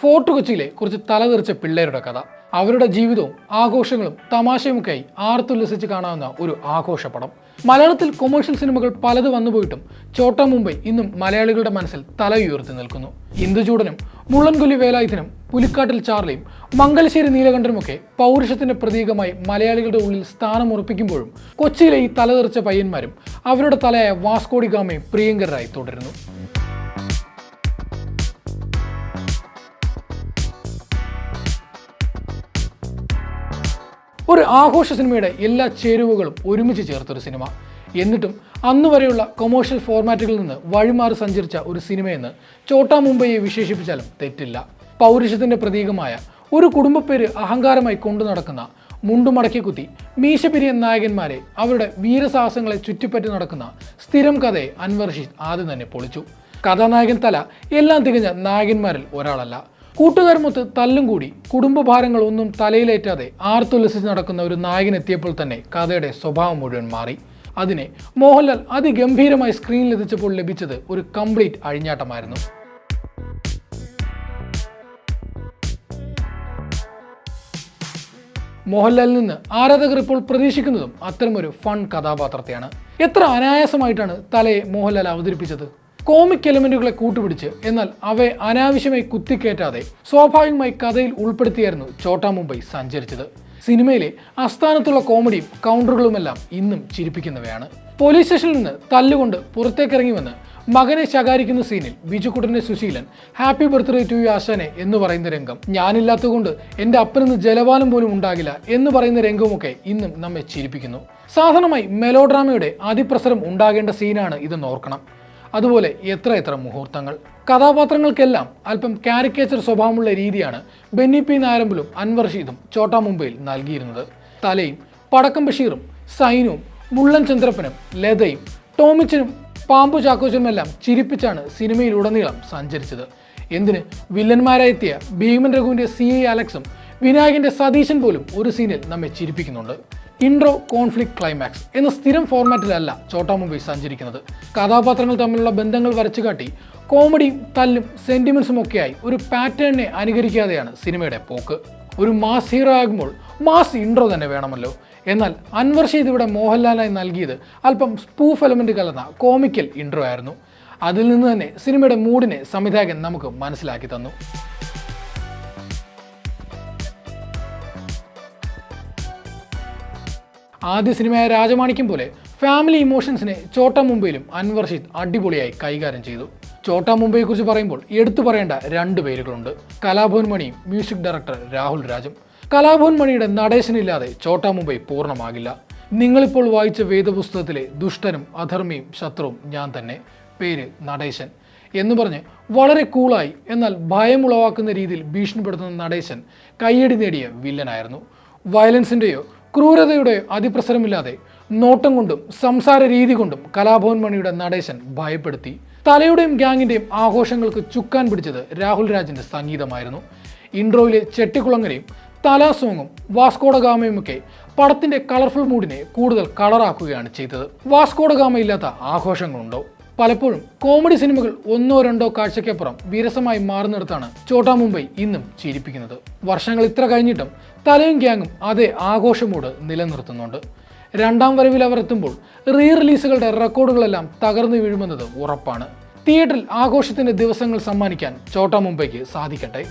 Fort കൊച്ചിയിലെ കുറച്ച് തലതെറിച്ച പിള്ളേരുടെ കഥ. അവരുടെ ജീവിതവും ആഘോഷങ്ങളും തമാശയുമൊക്കെയായി ആർത്തുല്ലസിച്ച് കാണാവുന്ന ഒരു ആഘോഷ പടം മലയാളത്തിൽ കൊമേഴ്ഷ്യൽ സിനിമകൾ പലത് വന്നുപോയിട്ടും ചോട്ട മുംബൈ ഇന്നും മലയാളികളുടെ മനസ്സിൽ തല ഉയർത്തി നിൽക്കുന്നു ഇന്ദുചൂടനും മുള്ളൻകൊല്ലി വേലായുധനും പുലിക്കാട്ടിൽ ചാർലിയും മംഗലശ്ശേരി നീലകണ്ഠനുമൊക്കെ പൗരുഷത്തിന്റെ പ്രതീകമായി മലയാളികളുടെ ഉള്ളിൽ സ്ഥാനം ഉറപ്പിക്കുമ്പോഴും കൊച്ചിയിലെ ഈ തലതെറിച്ച പയ്യന്മാരും അവരുടെ തലയായ വാസ്കോഡിഗാമയും പ്രിയങ്കരായി തുടരുന്നു. ഒരു ആഘോഷ സിനിമയുടെ എല്ലാ ചേരുവകളും ഒരുമിച്ച് ചേർത്തൊരു സിനിമ. എന്നിട്ടും അന്ന് വരെയുള്ള കൊമേഴ്ഷ്യൽ ഫോർമാറ്റുകളിൽ നിന്ന് വഴിമാറി സഞ്ചരിച്ച ഒരു സിനിമയെന്ന് ചോട്ടാ മുംബൈയെ വിശേഷിപ്പിച്ചാലും തെറ്റില്ല. പൗരുഷത്തിന്റെ പ്രതീകമായ ഒരു കുടുംബപ്പേര് അഹങ്കാരമായി കൊണ്ടു നടക്കുന്ന മുണ്ടുമടക്കി കുത്തി മീശപിരിയൻ നായകന്മാരെ അവരുടെ വീരസാഹസങ്ങളെ ചുറ്റിപ്പറ്റി നടക്കുന്ന സ്ഥിരം കഥയെ അൻവർ റഷീദ് ആദ്യം തന്നെ പൊളിച്ചു. കഥാനായകൻ തല എല്ലാം തികഞ്ഞ നായകന്മാരിൽ ഒരാളല്ല. കൂട്ടുകാരുമൊത്ത് തല്ലും കൂടി. കുടുംബഭാരങ്ങൾ ഒന്നും തലയിലേറ്റാതെ ആർത്തുല്ലസിച്ച് നടക്കുന്ന ഒരു നായകൻ എത്തിയപ്പോൾ തന്നെ കഥയുടെ സ്വഭാവം മുഴുവൻ മാറി. അതിനെ മോഹൻലാൽ അതിഗംഭീരമായി സ്ക്രീനിലെത്തിച്ചപ്പോൾ ലഭിച്ചത് ഒരു കംപ്ലീറ്റ് അഴിഞ്ഞാട്ടമായിരുന്നു. മോഹൻലാലിൽ നിന്ന് ആരാധകർ ഇപ്പോൾ പ്രതീക്ഷിക്കുന്നതും അത്തരമൊരു ഫൺ കഥാപാത്രത്തെയാണ്. എത്ര അനായാസമായിട്ടാണ് തലയെ മോഹൻലാൽ അവതരിപ്പിച്ചത്? കോമിക് എലമെന്റുകളെ കൂട്ടുപിടിച്ച്. എന്നാൽ അവയെ അനാവശ്യമായി കുത്തിക്കയറ്റാതെ സ്വാഭാവികമായി കഥയിൽ ഉൾപ്പെടുത്തിയായിരുന്നു ചോട്ടാ മുംബൈ സഞ്ചരിച്ചത്. സിനിമയിലെ അസ്ഥാനത്തുള്ള കോമഡിയും കൗണ്ടറുകളുമെല്ലാം ഇന്നും ചിരിപ്പിക്കുന്നവയാണ്. പോലീസ് സ്റ്റേഷനിൽ നിന്ന് തല്ലുകൊണ്ട് പുറത്തേക്കിറങ്ങി വന്ന് മകനെ ശകാരിക്കുന്ന സീനിൽ ബിജുക്കുട്ടന്റെ Susheelan happy birthday to you ആശാനെ എന്ന് പറയുന്ന രംഗം. ഞാനില്ലാത്തതുകൊണ്ട് എന്റെ അപ്പനെന്ന് ജലപാനം പോലും ഉണ്ടാകില്ല എന്ന് പറയുന്ന രംഗവുമൊക്കെ ഇന്നും നമ്മെ ചിരിപ്പിക്കുന്നു. സാധാരണമായി മെലോഡ്രാമയുടെ അതിപ്രസരം ഉണ്ടാകേണ്ട സീനാണ് ഇതെന്ന് ഓർക്കണം. അതുപോലെ എത്ര എത്ര മുഹൂർത്തങ്ങൾ. കഥാപാത്രങ്ങൾക്കെല്ലാം അല്പം കാരിക്കേച്ചർ സ്വഭാവമുള്ള രീതിയാണ് ബെന്നി പി നാരമ്പലും അൻവർ ഷീദും ചോട്ടാ മുംബൈയിൽ നൽകിയിരുന്നത്. തലയും പടക്കം ബഷീറും സൈനുവും മുള്ളൻ ചന്ദ്രപ്പനും ലതയും ടോമിച്ചനും പാമ്പു ചാക്കോച്ചനുമെല്ലാം ചിരിപ്പിച്ചാണ് സിനിമയിലുടനീളം സഞ്ചരിച്ചത്. എന്തിന് വില്ലന്മാരായെത്തിയ ഭീമൻ രഘുവിന്റെ സി എ അലക്സും വിനായകന്റെ സതീശൻ പോലും ഒരു സീനിൽ നമ്മെ ചിരിപ്പിക്കുന്നുണ്ട്. ഇൻട്രോ കോൺഫ്ലിക്ട് ക്ലൈമാക്സ് എന്ന സ്ഥിരം ഫോർമാറ്റിലല്ല ചോട്ടാ മുംബൈ സഞ്ചരിക്കുന്നത്. കഥാപാത്രങ്ങൾ തമ്മിലുള്ള ബന്ധങ്ങൾ വരച്ചു കാട്ടി കോമഡിയും തല്ലും സെന്റിമെന്റ്സും ഒക്കെയായി ഒരു പാറ്റേണിനെ അനുകരിക്കാതെയാണ് സിനിമയുടെ പോക്ക്. ഒരു മാസ് ഹീറോ ആകുമ്പോൾ മാസ് ഇൻട്രോ തന്നെ വേണമല്ലോ. എന്നാൽ അൻവർ ഷീദ് ഇവിടെ മോഹൻലാലായി നൽകിയത് അല്പം സ്പൂഫ് എലമെന്റ് കലർന്ന കോമിക്കൽ ഇൻട്രോ ആയിരുന്നു. അതിൽ നിന്ന് തന്നെ സിനിമയുടെ മൂഡിനെ സംവിധായകൻ നമുക്ക് മനസ്സിലാക്കി തന്നു. ആദ്യ സിനിമയായ രാജമാണിക്യം പോലെ ഫാമിലി ഇമോഷൻസിനെ ചോട്ട മുംബൈയിലും അൻവർ ഷീദ് അടിപൊളിയായി കൈകാര്യം ചെയ്തു. ചോട്ടാ മുംബൈയെക്കുറിച്ച് പറയുമ്പോൾ എടുത്തു പറയേണ്ട രണ്ട് പേരുകളുണ്ട്. കലാഭവൻ മണിയും മ്യൂസിക് ഡയറക്ടർ രാഹുൽ രാജും. കലാഭവൻ മണിയുടെ നടേശനില്ലാതെ ചോട്ട മുംബൈ പൂർണമാകില്ല. നിങ്ങളിപ്പോൾ വായിച്ച വേദപുസ്തകത്തിലെ ദുഷ്ടനും അധർമ്മിയും ശത്രുവും ഞാൻ തന്നെ. പേര് നടേശൻ. എന്ന് പറഞ്ഞ് വളരെ കൂളായി എന്നാൽ ഭയമുളവാക്കുന്ന രീതിയിൽ ഭീഷണിപ്പെടുത്തുന്ന നടേശൻ കയ്യടി നേടിയ വില്ലനായിരുന്നു. വയലൻസിന്റെയോ ക്രൂരതയുടെയോ അതിപ്രസരമില്ലാതെ നോട്ടം കൊണ്ടും സംസാര രീതി കൊണ്ടും കലാഭവൻ മണിയുടെ നടേശൻ ഭയപ്പെടുത്തി. തലയുടെയും ഗ്യാങ്ങിന്റെയും ആഘോഷങ്ങൾക്ക് ചുക്കാൻ പിടിച്ചത് രാഹുൽ രാജിന്റെ സംഗീതമായിരുന്നു. ഇൻട്രോയിലെ ചെട്ടിക്കുളങ്ങരയും തലാസോങ്ങും വാസ്കോഡഗാമയുമൊക്കെ പടത്തിന്റെ കളർഫുൾ മൂഡിനെ കൂടുതൽ കളറാക്കുകയാണ് ചെയ്തത്. വാസ്കോഡഗാമ ഇല്ലാത്ത ആഘോഷങ്ങളുണ്ടോ? പലപ്പോഴും കോമഡി സിനിമകൾ ഒന്നോ രണ്ടോ കാഴ്ചയ്ക്കപ്പുറം വിരസമായി മാറുന്നിടത്താണ് ചോട്ടാ മുംബൈ ഇന്നും ചിരിപ്പിക്കുന്നത് വർഷങ്ങൾ ഇത്ര കഴിഞ്ഞിട്ടും തലയും ഗ്യാങ്ങും അതേ ആഘോഷമോട് നിലനിർത്തുന്നുണ്ട്. രണ്ടാം വരവിൽ അവർ എത്തുമ്പോൾ റീ റിലീസുകളുടെ റെക്കോർഡുകളെല്ലാം തകർന്നു വീഴുമെന്നത് ഉറപ്പാണ്. തിയേറ്ററിൽ ആഘോഷത്തിന്റെ ദിവസങ്ങൾ സമ്മാനിക്കാൻ ചോട്ടാ മുംബൈക്ക് സാധിക്കട്ടെ.